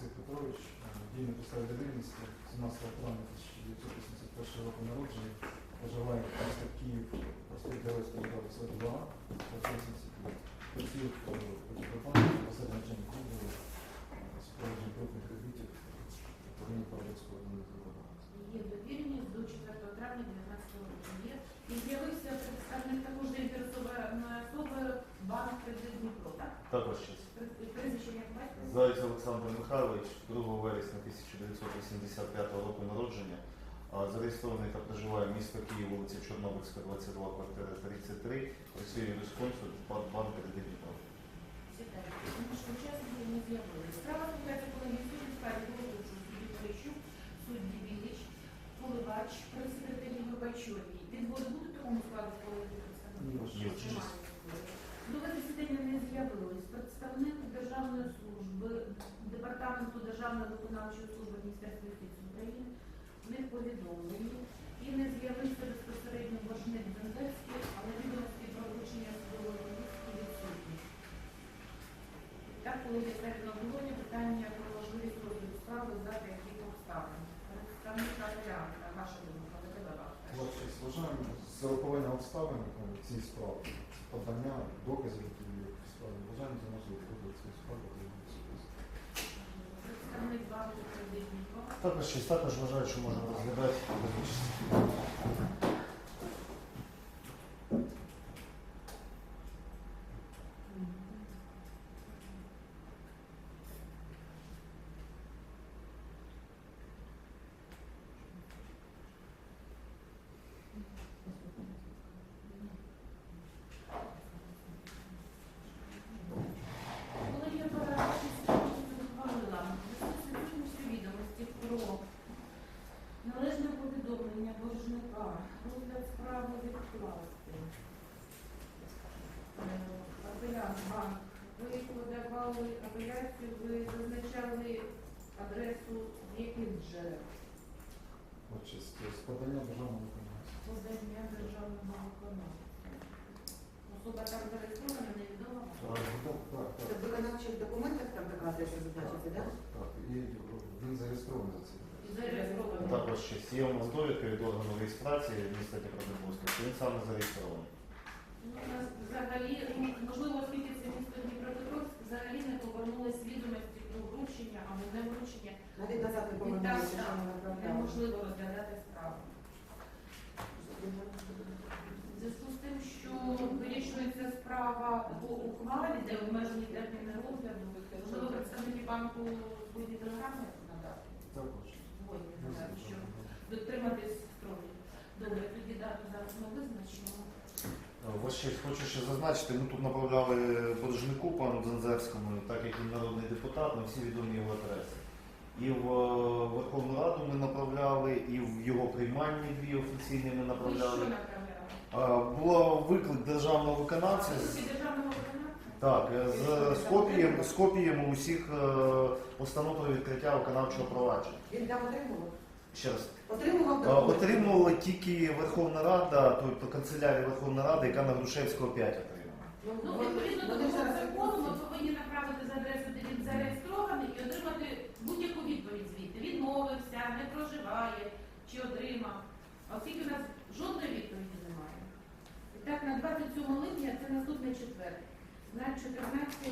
Олексій Петрович, е, дій на підставі довіреності 17 травня 1981 року народження, проживає в місті Київ, розподілили студентів Свят 2, працює в Петропавлові, посеред навчання клубу, супроводження крупних кредитів, управління Парадокського адміністративного. Є довіреність до 4 травня 2019 року. Є. І з'явився представник також заінтересованої особи банк кредит Дніпро, так? Також щось. Заєць Олександр Михайлович, 2 вересня 1985 року народження, зареєстрований та проживає місто Київ, вулиця Чорнобильська, 22, квартира 33, працює юрисконсульт банк кредит Дніпро. Тому. Справа судді в справі Голодучу, судді Полищук, судді Біліч, Поливач, председателі Горбачові. Відводи будуть такому складу колегії Ні, Немає. Засідання не з'явилось. Представник Державної служби, Департаменту Державної виконавчої служби Міністерства юстиції України не повідомлені і не з'явився безпосередньо боржник Бендерський, але відомості про вручення судової повістки відсутні. Так, коли ставить на питання про можливість розгляду справи за яких обставин. Представник апелянта, ваша думка, не тебе ваша. Ваша честь, вважаємо з урахуванням обставин е, цієї справи, подання, доказів, які є в справі, вважаємо за. Представник банку кредит Дніпро. Також також вважаю, що можна розглядати справи відкласти. Е, Апелянт банк, ви подавали апеляцію, ви зазначали адресу з яких джерел? Ваша з подання державного виконавця. Подання державного виконавця. Особа там зареєстрована, невідома. Так, так, Це так. в виконавчих документах там така адреса зазначиться, так? Так, і він зареєстрований за це. І. Також щось є у нас довідка від органу реєстрації міста Дніпропетровська, що він саме зареєстрований. Ну, у нас взагалі, ну, можливо, оскільки це місто Дніпропетровськ, взагалі не повернулись відомості про вручення або не вручення. Навіть назад не Відтак повернулися, що там ми направляли. неможливо розглядати справу. В зв'язку з тим, що вирішується справа по ухвалі, де обмежені терміни розгляду, можливо, представники банку свої телеграми надати. Також. Дотриматись строків. Добре, тоді дату зараз ми визначимо. Ось ще хочу ще зазначити, ми тут направляли боржнику пану Дзензерському, так як він народний депутат, на всі відомі його адреси. І в е, Верховну Раду ми направляли, і в його приймальні дві офіційні ми направляли. А, Було виклик державного виконавця державного виконавця? так, е, з, з, копієм, з копіями усіх е, постанов про відкриття виконавчого провадження. Він там отримував? Ще раз. Отримував Е? Отримувала тільки Верховна Рада, тобто канцелярія Верховної Ради, яка на Грушевського 5 отримала. Ну, вони- відповідно до вони зараз закону, ми повинні направити за адресою, де він зареєстрований, і отримати будь-яку відповідь звідти. Відмовився, не проживає чи отримав. А оскільки у нас жодної відповіді немає. І так, на 27 липня це наступний четвер. На 14